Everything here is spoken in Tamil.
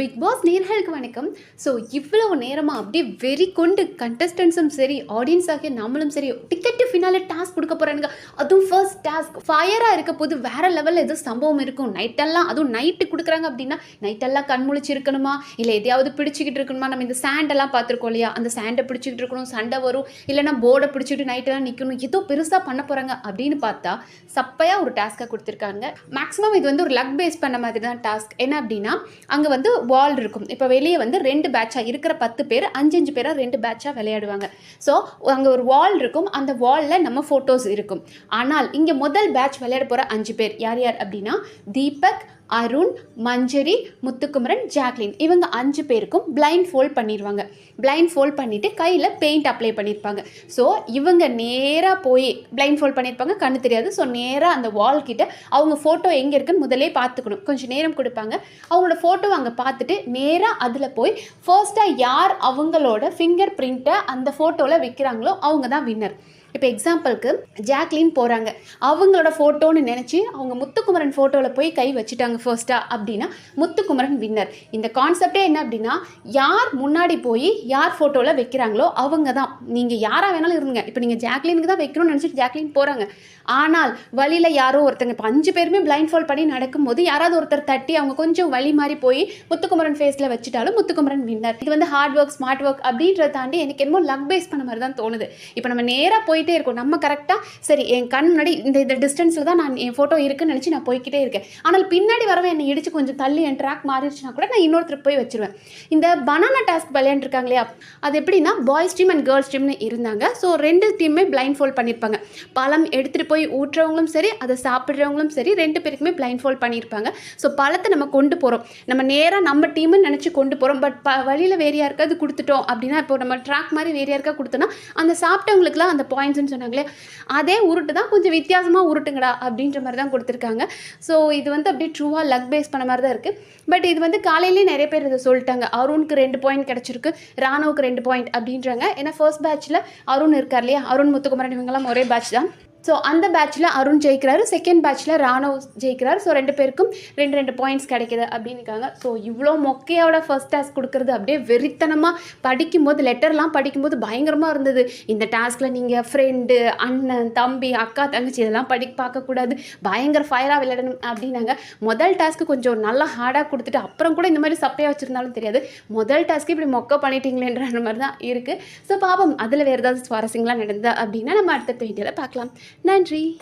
பிக் பாஸ் நேர்களுக்கு வணக்கம். ஸோ இவ்வளவு நேரமாக அப்படியே வெறி கொண்டு கண்டஸ்டன்ஸும் சரி ஆடியன்ஸ் ஆகிய நம்மளும் சரி ஃபினாலே டாஸ்க் கொடுக்க போகிறானுங்க அதுவும் ஃபர்ஸ்ட் டாஸ்க் ஃபயராக இருக்க போது வேற லெவலில் ஏதோ சம்பவம் இருக்கும். நைட்டெல்லாம் அதுவும் நைட்டு கொடுக்குறாங்க அப்படின்னா நைட்டெல்லாம் கண் முழிச்சு இருக்கணுமா? இல்லை எதையாவது பிடிச்சிக்கிட்டு இருக்கணுமா? நம்ம இந்த சாண்டெல்லாம் பார்த்துருக்கோம் இல்லையா? அந்த சாண்டை பிடிச்சிக்கிட்டு இருக்கணும் சண்டை வரும். இல்லைன்னா போர்டை பிடிச்சிட்டு நைட்டெல்லாம் நிற்கணும் ஏதோ பெருசாக பண்ண போகிறாங்க அப்படின்னு பார்த்தா சப்பையாக ஒரு டாஸ்க்காக கொடுத்துருக்காங்க. மேக்ஸிமம் இது வந்து ஒரு லக் பேஸ் பண்ண மாதிரி தான் டாஸ்க் என்ன அப்படின்னா அங்கே வந்து வால் இருக்கும். இப்போ வெளியே வந்து ரெண்டு பேட்சாக இருக்கிற பத்து பேர் அஞ்சு அஞ்சு பேராக ரெண்டு பேட்சாக விளையாடுவாங்க. ஸோ அங்கே ஒரு வால் இருக்கும். அந்த வாலில் நம்ம ஃபோட்டோஸ் இருக்கும். ஆனால் இங்கே முதல் பேட்ச் விளையாட போகிற அஞ்சு பேர் யார் யார் அப்படின்னா தீபக் அருண் மஞ்சரி முத்துக்குமரன் ஜாக்லின். இவங்க அஞ்சு பேருக்கும் பிளைண்ட் ஃபோல்ட் பண்ணிடுவாங்க பிளைண்ட் ஃபோல்ட் பண்ணிவிட்டு கையில் பெயிண்ட் அப்ளை பண்ணியிருப்பாங்க ஸோ இவங்க நேராக போய் பிளைண்ட் ஃபோல்ட் பண்ணியிருப்பாங்க கண்ணு தெரியாது. ஸோ நேராக அந்த வால் கிட்ட அவங்க ஃபோட்டோ எங்கே இருக்குன்னு முதலே பார்த்துக்கணும். கொஞ்சம் நேரம் கொடுப்பாங்க. அவங்களோட ஃபோட்டோ அங்கே பார்த்துட்டு நேராக அதில் போய் ஃபர்ஸ்ட்டாக யார் அவங்களோட ஃபிங்கர் பிரிண்ட்டை அந்த ஃபோட்டோவில் வைக்கிறாங்களோ அவங்க தான் வின்னர் இப்போ எக்ஸாம்பிளுக்கு ஜாக்லின் போகிறாங்க அவங்களோட ஃபோட்டோன்னு நினச்சி அவங்க முத்துக்குமரன் ஃபோட்டோவில் போய் கை வச்சுட்டாங்க ஃபர்ஸ்ட்டாக அப்படின்னா முத்துக்குமரன் வின்னர் இந்த கான்செப்டே என்ன அப்படின்னா யார் முன்னாடி போய் யார் ஃபோட்டோவில் வைக்கிறாங்களோ அவங்க தான் நீங்கள் யாராக வேணாலும் இருங்க இப்போ நீங்கள் ஜாக்லினுக்கு தான் வைக்கணும்னு நினச்சிட்டு ஜாக்லின் போகிறாங்க ஆனால் வழியில் யாரோ ஒருத்தங்க இப்போ அஞ்சு பேருமே பிளைண்ட் ஃபால் பண்ணி நடக்கும்போது யாராவது ஒருத்தர் தட்டி அவங்க கொஞ்சம் வழி மாறி போய் முத்துக்குமரன் ஃபேஸில் வச்சுட்டாலும் முத்துக்குமரன் வின்னர் இது வந்து ஹார்ட் ஒர்க் ஸ்மார்ட் ஒர்க் அப்படின்றத தாண்டி எனக்கு என்னமோ லக் பேஸ் பண்ண மாதிரி தான் தோணுது. இப்போ நம்ம நேராக போய் போயிட்டே இருக்கும். நம்ம கரெக்டாக சரி என் கண் முன்னாடி இந்த இந்த டிஸ்டன்ஸில் தான் நான் என் ஃபோட்டோ இருக்குன்னு நினச்சி நான் போய்கிட்டே இருக்கேன். ஆனால் பின்னாடி வரவன் என்னை இடிச்சு கொஞ்சம் தள்ளி என் ட்ராக் மாறிடுச்சுன்னா கூட நான் இன்னொருத்தருக்கு போய் வச்சிருவேன். இந்த பனானா டாஸ்க் விளையாண்டுருக்காங்க இல்லையா? அது எப்படின்னா பாய்ஸ் டீம் அண்ட் கேர்ள்ஸ் டீம்னு இருந்தாங்க. ஸோ ரெண்டு டீமுமே பிளைண்ட் ஃபோல்ட் பண்ணியிருப்பாங்க பழம் எடுத்துகிட்டு போய் ஊற்றுறவங்களும் சரி அதை சாப்பிட்றவங்களும் சரி ரெண்டு பேருக்குமே பிளைண்ட் ஃபோல்ட் பண்ணியிருப்பாங்க ஸோ பழத்தை நம்ம கொண்டு போகிறோம் நம்ம நேராக நம்ம டீம்னு நினச்சி கொண்டு போகிறோம் பட் ப வழியில் வேறு யாருக்காவது கொடுத்துட்டோம் அப்படின்னா இப்போ நம்ம ட்ராக் மாதிரி வேறு யாருக்கா கொடுத்தோன்னா அந்த சாப்பிட்டவங்களுக்குலாம் அந்த பாயிண்ட்ஸ்னு சொன்னாங்களே அதே உருட்டு தான் கொஞ்சம் வித்தியாசமாக உருட்டுங்கடா அப்படின்ற மாதிரி தான் கொடுத்துருக்காங்க. ஸோ இது வந்து அப்படியே ட்ரூவாக லக் பேஸ் பண்ண மாதிரி தான் இருக்குது பட் இது வந்து காலையிலேயே நிறைய பேர் இதை சொல்லிட்டாங்க. அருணுக்கு ரெண்டு பாயிண்ட் கிடச்சிருக்கு ராணுவுக்கு ரெண்டு பாயிண்ட் அப்படின்றாங்க. ஏன்னா ஃபர்ஸ்ட் பேட்ச்சில் அருண் இருக்கார் இல்லையா? அருண் முத்துக்குமரன் இவங்கெல்லாம் ஒரே பேட்ச் தான். ஸோ அந்த பேட்ச்சில் அருண் ஜெயிக்கிறாரு செகண்ட் பேட்ச்சில் ராணவ் ஜெயிக்கிறாரு. ஸோ ரெண்டு பேருக்கும் ரெண்டு ரெண்டு பாயிண்ட்ஸ் கிடைக்கிது அப்படின்னு இருக்காங்க. ஸோ இவ்வளோ மொக்கையோட ஃபர்ஸ்ட் டாஸ்க் கொடுக்குறது அப்படியே வெறித்தனமாக படிக்கும்போது லெட்டர்லாம் படிக்கும்போது பயங்கரமாக இருந்தது. இந்த டாஸ்கில் நீங்கள் ஃப்ரெண்டு அண்ணன் தம்பி அக்கா தங்கச்சி இதெல்லாம் படி பார்க்கக்கூடாது. பயங்கர ஃபயராக விளையாடணும் அப்படின்னாங்க. முதல் டாஸ்க்கு கொஞ்சம் நல்லா ஹார்டாக கொடுத்துட்டு அப்புறம் கூட இந்த மாதிரி சப்பையாக வச்சுருந்தாலும் தெரியாது. முதல் டாஸ்க்கு இப்படி மொக்க பண்ணிட்டீங்களேன்ற மாதிரி தான் இருக்குது ஸோ பாவம் அதில் வேறு ஏதாவது சுவாரஸ்யங்களாக நடந்தா அப்படின்னா நம்ம அடுத்த பேட்டியில் பார்க்கலாம். நன்றி.